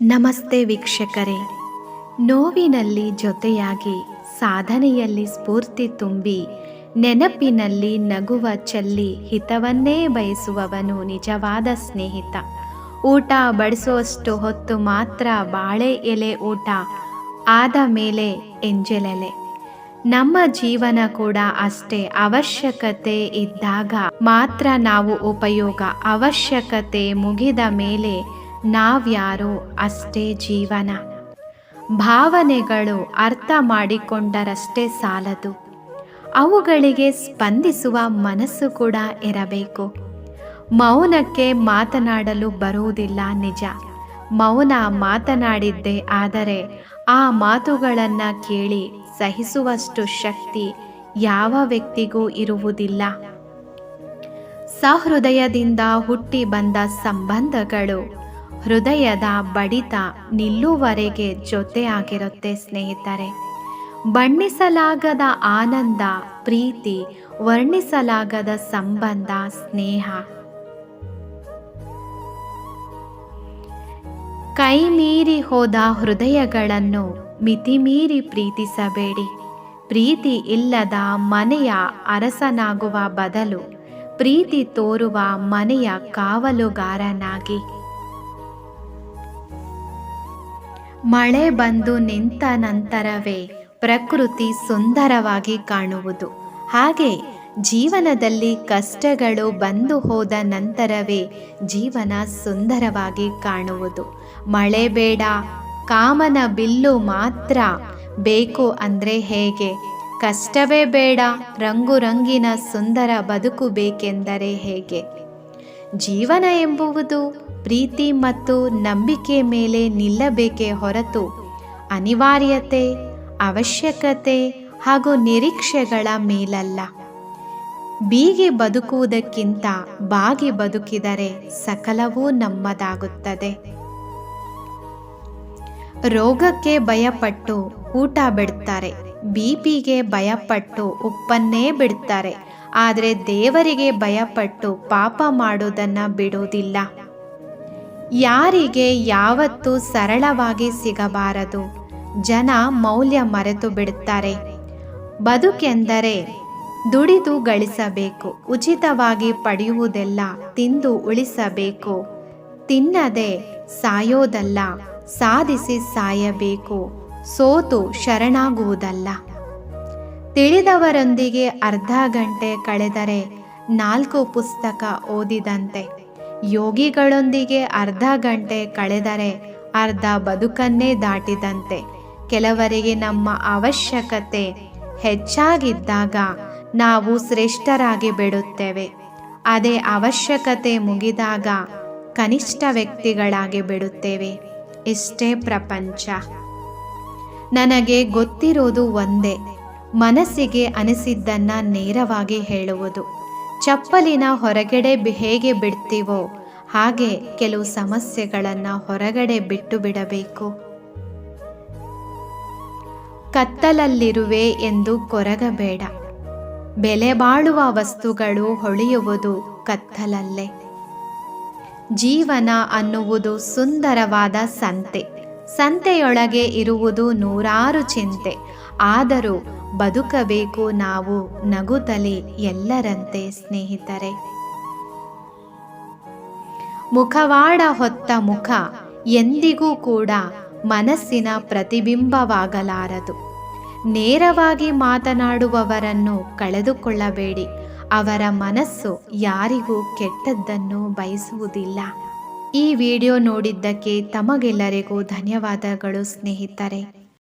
ನಮಸ್ತೆ ವೀಕ್ಷಕರೇ. ನೋವಿನಲ್ಲಿ ಜೊತೆಯಾಗಿ ಸಾಧನೆಯಲ್ಲಿ ಸ್ಫೂರ್ತಿ ತುಂಬಿ, ನೆನಪಿನಲ್ಲಿ ನಗುವ ಚೆಲ್ಲಿ ಹಿತವನ್ನೇ ಬಯಸುವವನು ನಿಜವಾದ ಸ್ನೇಹಿತ. ಊಟ ಬಡಿಸುವಷ್ಟು ಹೊತ್ತು ಮಾತ್ರ ಬಾಳೆ ಎಲೆ ಊಟ, ಆದ ಮೇಲೆ ಎಂಜಲೆಲೆ. ನಮ್ಮ ಜೀವನ ಕೂಡ ಅಷ್ಟೇ ಅವಶ್ಯಕತೆ ಇದ್ದಾಗ ಮಾತ್ರ ನಾವು ಉಪಯೋಗ, ಅವಶ್ಯಕತೆ ಮುಗಿದ ಮೇಲೆ ನಾವ್ಯಾರೋ ಅಷ್ಟೇ ಜೀವನ. ಭಾವನೆಗಳು ಅರ್ಥ ಮಾಡಿಕೊಂಡರಷ್ಟೇ ಸಾಲದು. ಅವುಗಳಿಗೆ ಸ್ಪಂದಿಸುವ ಮನಸ್ಸು ಕೂಡ ಇರಬೇಕು. ಮೌನಕ್ಕೆ ಮಾತನಾಡಲು ಬರುವುದಿಲ್ಲ ನಿಜ. ಮೌನ ಮಾತನಾಡಿದ್ದೆ ಆದರೆ ಆ ಮಾತುಗಳನ್ನು ಕೇಳಿ ಸಹಿಸುವಷ್ಟು ಶಕ್ತಿ ಯಾವ ವ್ಯಕ್ತಿಗೂ ಇರುವುದಿಲ್ಲ. ಸಹೃದಯದಿಂದ ಹುಟ್ಟಿ ಬಂದ ಸಂಬಂಧಗಳು ಹೃದಯದ ಬಡಿತ ನಿಲ್ಲುವರೆಗೆ ಜೊತೆಯಾಗಿರುತ್ತೆ ಸ್ನೇಹಿತರೆ. ಬಣ್ಣಿಸಲಾಗದ ಆನಂದ, ಪ್ರೀತಿ, ವರ್ಣಿಸಲಾಗದ ಸಂಬಂಧ, ಸ್ನೇಹ. ಕೈ ಮೀರಿ ಹೋದ ಹೃದಯಗಳನ್ನು ಮಿತಿಮೀರಿ ಪ್ರೀತಿಸಬೇಡಿ. ಪ್ರೀತಿ ಇಲ್ಲದ ಮನೆಯ ಅರಸನಾಗುವ ಬದಲು ಪ್ರೀತಿ ತೋರುವ ಮನೆಯ ಕಾವಲುಗಾರನಾಗಿ. ಮಳೆ ಬಂದು ನಿಂತ ನಂತರವೇ ಪ್ರಕೃತಿ ಸುಂದರವಾಗಿ ಕಾಣುವುದು. ಹಾಗೆ ಜೀವನದಲ್ಲಿ ಕಷ್ಟಗಳು ಬಂದು ಹೋದ ನಂತರವೇ ಜೀವನ ಸುಂದರವಾಗಿ ಕಾಣುವುದು. ಮಳೆ ಬೇಡ, ಕಾಮನ ಬಿಲ್ಲು ಮಾತ್ರ ಬೇಕು ಅಂದರೆ ಹೇಗೆ? ಕಷ್ಟವೇ ಬೇಡ, ರಂಗು ರಂಗಿನ ಸುಂದರ ಬದುಕು ಬೇಕೆಂದರೆ ಹೇಗೆ? ಜೀವನ ಎಂಬುವುದು ಪ್ರೀತಿ ಮತ್ತು ನಂಬಿಕೆ ಮೇಲೆ ನಿಲ್ಲಬೇಕೇ ಹೊರತು ಅನಿವಾರ್ಯತೆ, ಅವಶ್ಯಕತೆ ಹಾಗೂ ನಿರೀಕ್ಷೆಗಳ ಮೇಲಲ್ಲ. ಬೀಗಿ ಬದುಕುವುದಕ್ಕಿಂತ ಬಾಗಿ ಬದುಕಿದರೆ ಸಕಲವೂ ನಮ್ಮದಾಗುತ್ತದೆ. ರೋಗಕ್ಕೆ ಭಯಪಟ್ಟು ಊಟ ಬಿಡ್ತಾರೆ ಬಿಪಿಗೆ ಭಯಪಟ್ಟು ಉಪ್ಪನ್ನೇ ಬಿಡ್ತಾರೆ ಆದರೆ ದೇವರಿಗೆ ಭಯಪಟ್ಟು ಪಾಪ ಮಾಡೋದನ್ನು ಬಿಡುವುದಿಲ್ಲ. ಯಾರಿಗೆ ಯಾವತ್ತೂ ಸರಳವಾಗಿ ಸಿಗಬಾರದು. ಜನ ಮೌಲ್ಯ ಮರೆತು ಬಿಡುತ್ತಾರೆ. ಬದುಕೆಂದರೆ ದುಡಿದು ಗಳಿಸಬೇಕು, ಉಚಿತವಾಗಿ ಪಡೆಯುವುದೆಲ್ಲ ತಿಂದು ಉಳಿಸಬೇಕು, ತಿನ್ನದೆ ಸಾಯೋದಲ್ಲ, ಸಾಧಿಸಿ ಸಾಯಬೇಕು, ಸೋತು ಶರಣಾಗುವುದಲ್ಲ. ತಿಳಿದವರೊಂದಿಗೆ ಅರ್ಧ ಗಂಟೆ ಕಳೆದರೆ ನಾಲ್ಕು ಪುಸ್ತಕ ಓದಿದಂತೆ. ಯೋಗಿಗಳೊಂದಿಗೆ ಅರ್ಧ ಗಂಟೆ ಕಳೆದರೆ ಅರ್ಧ ಬದುಕನ್ನೇ ದಾಟಿದಂತೆ. ಕೆಲವರಿಗೆ ನಮ್ಮ ಅವಶ್ಯಕತೆ ಹೆಚ್ಚಾಗಿದ್ದಾಗ ನಾವು ಶ್ರೇಷ್ಠರಾಗಿ ಬಿಡುತ್ತೇವೆ. ಅದೇ ಅವಶ್ಯಕತೆ ಮುಗಿದಾಗ ಕನಿಷ್ಠ ವ್ಯಕ್ತಿಗಳಾಗಿ ಬಿಡುತ್ತೇವೆ. ಇಷ್ಟೇ ಪ್ರಪಂಚ. ನನಗೆ ಗೊತ್ತಿರೋದು ಒಂದೇ. ಮನಸ್ಸಿಗೆ ಅನಿಸಿದ್ದನ್ನ ನೇರವಾಗಿ ಹೇಳುವುದು. ಚಪ್ಪಲಿನ ಹೊರಗಡೆ ಹೇಗೆ ಬಿಡ್ತೀವೋ ಹಾಗೆ ಕೆಲವು ಸಮಸ್ಯೆಗಳನ್ನು ಹೊರಗಡೆ ಬಿಟ್ಟು ಬಿಡಬೇಕು. ಕತ್ತಲಲ್ಲಿರುವೆ ಎಂದು ಕೊರಗಬೇಡ. ಬೆಲೆ ಬಾಳುವ ವಸ್ತುಗಳು ಹೊಳೆಯುವುದು ಕತ್ತಲಲ್ಲೇ. ಜೀವನ ಅನ್ನುವುದು ಸುಂದರವಾದ ಸಂತೆ. ಸಂತೆಯೊಳಗೆ ಇರುವುದು ನೂರಾರು ಚಿಂತೆ. ಆದರೂ ಬದುಕಬೇಕು ನಾವು ನಗುತ್ತಲೇ ಎಲ್ಲರಂತೆ ಸ್ನೇಹಿತರೆ. ಮುಖವಾಡ ಹೊತ್ತ ಮುಖ ಎಂದಿಗೂ ಕೂಡ ಮನಸ್ಸಿನ ಪ್ರತಿಬಿಂಬವಾಗಲಾರದು. ನೇರವಾಗಿ ಮಾತನಾಡುವವರನ್ನು ಕಳೆದುಕೊಳ್ಳಬೇಡಿ. ಅವರ ಮನಸ್ಸು ಯಾರಿಗೂ ಕೆಟ್ಟದ್ದನ್ನು ಬಯಸುವುದಿಲ್ಲ. ಈ ವಿಡಿಯೋ ನೋಡಿದ್ದಕ್ಕೆ ತಮಗೆಲ್ಲರಿಗೂ ಧನ್ಯವಾದಗಳು ಸ್ನೇಹಿತರೆ.